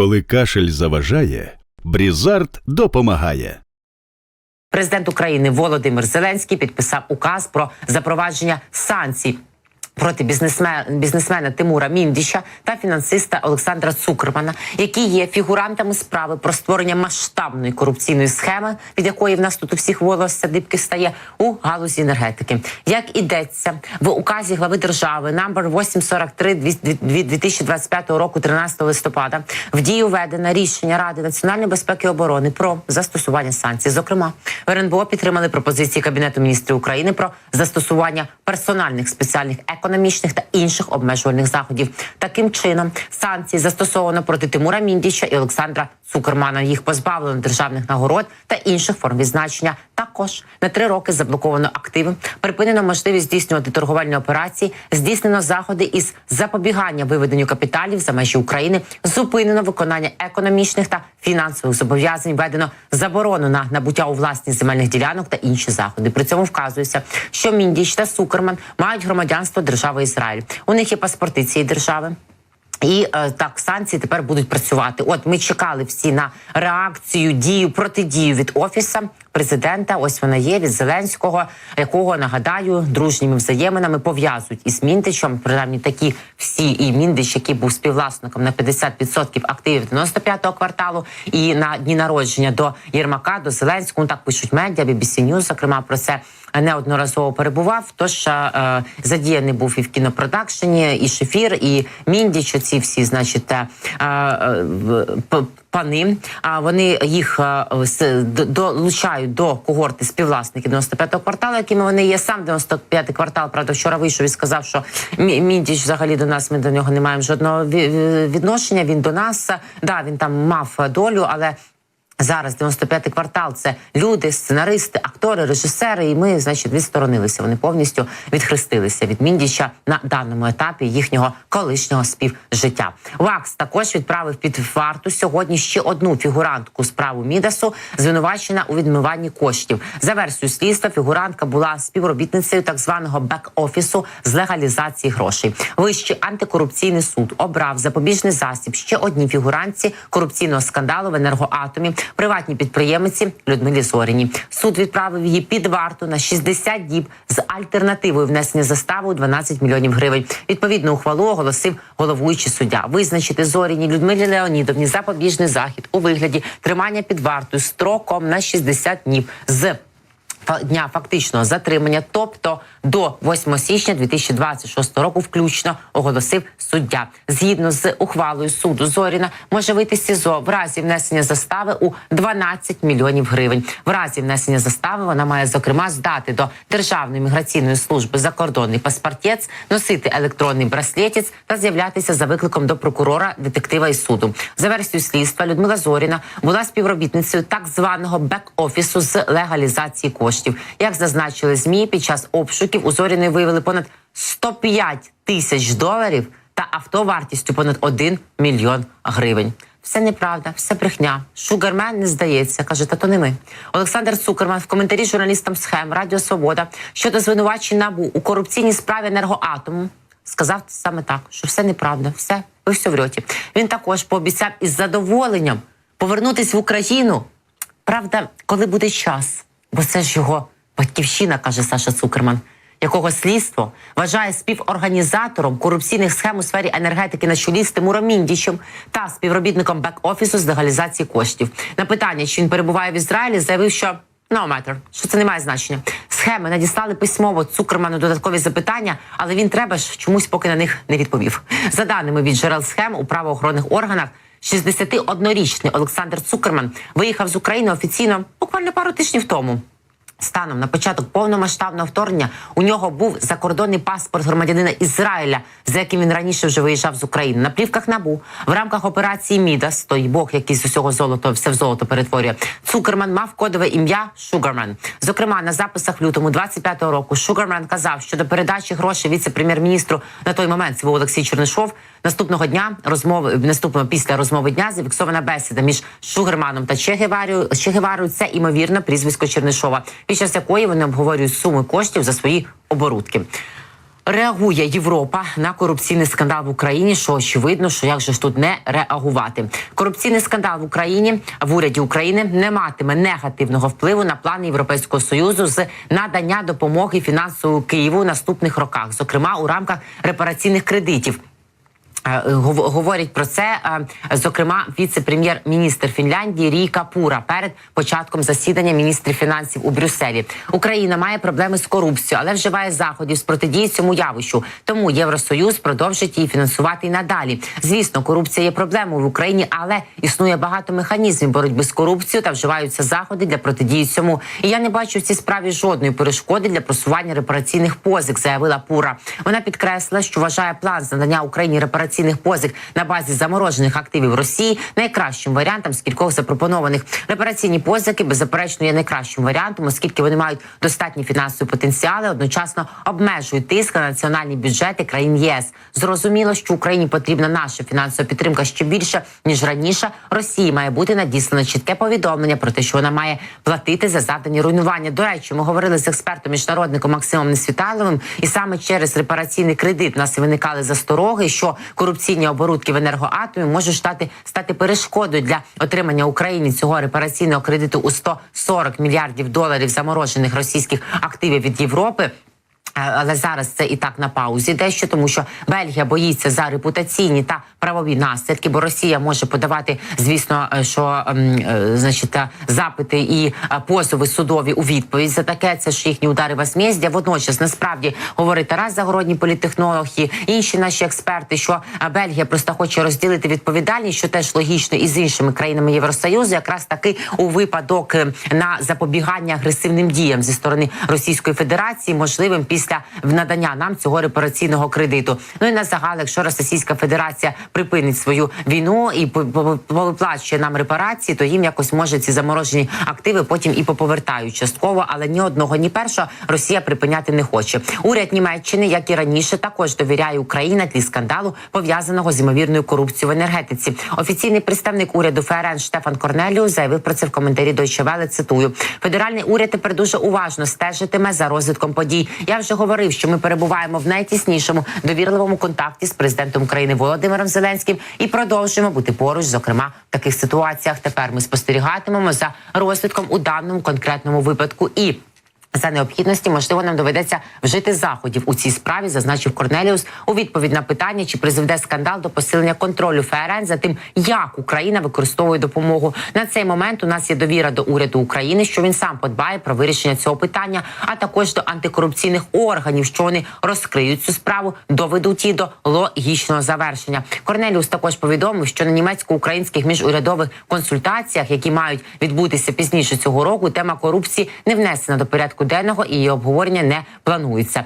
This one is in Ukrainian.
Коли кашель заважає, Брізард допомагає. Президент України Володимир Зеленський підписав указ про запровадження санкцій. Проти бізнесмена, бізнесмена Тимура Міндіча та фінансиста Олександра Цукермана, які є фігурантами справи про створення масштабної корупційної схеми, від якої в нас тут у всіх волосся дибки стає у галузі енергетики. Як ідеться в указі глави держави номер 843 2025 року, 13 листопада, в дію введено рішення Ради національної безпеки і оборони про застосування санкцій. Зокрема, РНБО підтримали пропозиції Кабінету міністрів України про застосування персональних спеціальних економічних та інших обмежувальних заходів. Таким чином, санкції застосовано проти Тимура Міндіча і Олександра Цукермана. Їх позбавлено державних нагород та інших форм відзначення. Також на три роки заблоковано активи, припинено можливість здійснювати торговельні операції, здійснено заходи із запобігання виведенню капіталів за межі України, зупинено виконання економічних та фінансових зобов'язань, введено заборону на набуття у власність земельних ділянок та інші заходи. При цьому вказується, що Міндіч та Сукерман мають громадянство держави Ізраїль. У них є паспорти цієї держави. І е, так санкції тепер будуть працювати. От ми чекали всі на реакцію, дію, протидію від офіса президента. Ось вона є від Зеленського, якого нагадаю, дружніми взаєминами пов'язують із Міндичем. Принаймні такі всі і Міндич, який був співвласником на 50% активів 95-го кварталу, і на дні народження до Єрмака, до Зеленського. Так пишуть медіа, BBC News, зокрема про це неодноразово перебував. Тож е, задіяний був і в кінопродакшені, і Шефір, і Міндіч. Ці всі, значить, е, е, пани. А вони їх е, долучають до когорти співвласників 95-го кварталу, якими вони є. Сам 95-й квартал, правда, вчора вийшов і сказав, що Мі- Міндіч взагалі до нас. Ми до нього не маємо жодного ві- ві- відношення. Він до нас. Да, він там мав долю, але. Зараз 95-й квартал це люди, сценаристи, актори, режисери. І ми, значить, відсторонилися. Вони повністю відхрестилися від Міндіча на даному етапі їхнього колишнього співжиття. ВАКС також відправив під варту сьогодні ще одну фігурантку справу Мідасу, звинувачена у відмиванні коштів. За версією слідства, фігурантка була співробітницею так званого бек-офісу з легалізації грошей. Вищий антикорупційний суд обрав запобіжний засіб ще одній фігурантці корупційного скандалу в енергоатомі приватній підприємиці Людмилі Зоріні. Суд відправив її під варту на 60 діб з альтернативою внесення застави у 12 мільйонів гривень. Відповідну ухвалу оголосив головуючий суддя. Визначити Зоріні Людмилі Леонідовні запобіжний захід у вигляді тримання під вартою строком на 60 днів з дня фактичного затримання, тобто до 8 січня 2026 року, включно оголосив суддя. Згідно з ухвалою суду Зоріна може вийти СІЗО в разі внесення застави у 12 мільйонів гривень. В разі внесення застави вона має зокрема здати до Державної міграційної служби закордонний паспортець, носити електронний браслетець та з'являтися за викликом до прокурора, детектива і суду. За версією слідства Людмила Зоріна була співробітницею так званого бек-офісу з легалізації коштів. Як зазначили змі, під час обшуків у Зоріної виявили понад 105 тисяч доларів та авто вартістю понад 1 мільйон гривень. Все неправда, все брехня. Шугармен не здається, каже, та то не ми. Олександр Цукерман в коментарі журналістам схем Радіо Свобода щодо звинувачень набу у корупційній справі енергоатому сказав саме так, що все неправда, все ви все врьоті. Він також пообіцяв із задоволенням повернутись в Україну. Правда, коли буде час, бо це ж його батьківщина, каже Саша Цукерман, якого слідство вважає співорганізатором корупційних схем у сфері енергетики на чолі з Тимуром Міндічем та співробітником бек-офісу з легалізації коштів. На питання, чи він перебуває в Ізраїлі, заявив, що no matter, що це не має значення. Схеми надіслали письмово Цукерману додаткові запитання, але він треба ж чомусь поки на них не відповів. За даними від джерел схем у правоохоронних органах. 61-річний Олександр Цукерман виїхав з України офіційно буквально пару тижнів тому. Станом на початок повномасштабного вторгнення у нього був закордонний паспорт громадянина Ізраїля, за яким він раніше вже виїжджав з України. На плівках набу в рамках операції Мідас, той Бог, який з усього золото все в золото перетворює. Цукерман мав кодове ім'я Шугарман. Зокрема, на записах лютому 25-го року Шугарман казав, що до передачі грошей віце-прем'єр-міністру на той момент це був Олексій Чернишов. Наступного дня розмови наступного після розмови дня зафіксована бесіда між Шугерманом та Че Геварою. Че Геварою це імовірно прізвисько Чернишова, під час якої вони обговорюють суми коштів за свої оборудки. Реагує Європа на корупційний скандал в Україні, що очевидно, що як же ж тут не реагувати. Корупційний скандал в Україні в уряді України не матиме негативного впливу на плани Європейського союзу з надання допомоги фінансової Києву у наступних роках, зокрема у рамках репараційних кредитів. Е, гов- Говорять про це, е, зокрема, віце-прем'єр-міністр Фінляндії Ріка Пура перед початком засідання міністрів фінансів у Брюсселі. Україна має проблеми з корупцією, але вживає заходів з протидії цьому явищу. Тому Євросоюз продовжить її фінансувати і надалі. Звісно, корупція є проблемою в Україні, але існує багато механізмів боротьби з корупцією та вживаються заходи для протидії цьому. І я не бачу в цій справі жодної перешкоди для просування репараційних позик, заявила Пура. Вона підкреслила, що вважає план з надання Україні репараційних позик на базі заморожених активів Росії найкращим варіантом з кількох запропонованих. Репараційні позики беззаперечно є найкращим варіантом, оскільки вони мають достатні фінансові потенціали, одночасно обмежують тиск на національні бюджети країн ЄС. Зрозуміло, що Україні потрібна наша фінансова підтримка ще більше ніж раніше. Росії має бути надіслано чітке повідомлення про те, що вона має платити за завдані руйнування. До речі, ми говорили з експертом міжнародником Максимом Несвіталовим, і саме через репараційний кредит у нас виникали застороги, що корупційні оборудки в енергоатомі можуть стати стати перешкодою для отримання Україні цього репараційного кредиту у 140 мільярдів доларів заморожених російських активів від Європи. Е, Але зараз це і так на паузі дещо, тому що Бельгія боїться за репутаційні та правові наслідки, бо Росія може подавати, звісно, е, що ем, е, значить запити і позови судові у відповідь за таке. Це ж їхні удари возмездя. Водночас насправді говорить Тарас Загородній політтехнолог і інші наші експерти, що Бельгія просто хоче розділити відповідальність, що теж логічно і з іншими країнами Євросоюзу, якраз таки у випадок на запобігання агресивним діям зі сторони Російської Федерації, можливим після надання нам цього репараційного кредиту. Ну і на загал, якщо Російська Федерація припинить свою війну і повиплачує нам репарації, то їм якось може ці заморожені активи потім і поповертають частково, але ні одного, ні першого Росія припиняти не хоче. Уряд Німеччини, як і раніше, також довіряє Україні на тлі скандалу, пов'язаного з ймовірною корупцією в енергетиці. Офіційний представник уряду ФРН Штефан Корнеліус заявив про це в коментарі Deutsche Welle, Цитую: федеральний уряд тепер дуже уважно стежитиме за розвитком подій. Я вже говорив, що ми перебуваємо в найтіснішому довірливому контакті з президентом України Володимиром Зеленським і продовжуємо бути поруч, зокрема в таких ситуаціях. Тепер ми спостерігатимемо за розвитком у даному конкретному випадку і. За необхідності, можливо, нам доведеться вжити заходів у цій справі, зазначив Корнеліус у відповідь на питання, чи призведе скандал до посилення контролю ФРН за тим, як Україна використовує допомогу. На цей момент у нас є довіра до уряду України, що він сам подбає про вирішення цього питання, а також до антикорупційних органів, що вони розкриють цю справу, доведуть її до логічного завершення. Корнеліус також повідомив, що на німецько-українських міжурядових консультаціях, які мають відбутися пізніше цього року, тема корупції не внесена до порядку денного і її обговорення не планується.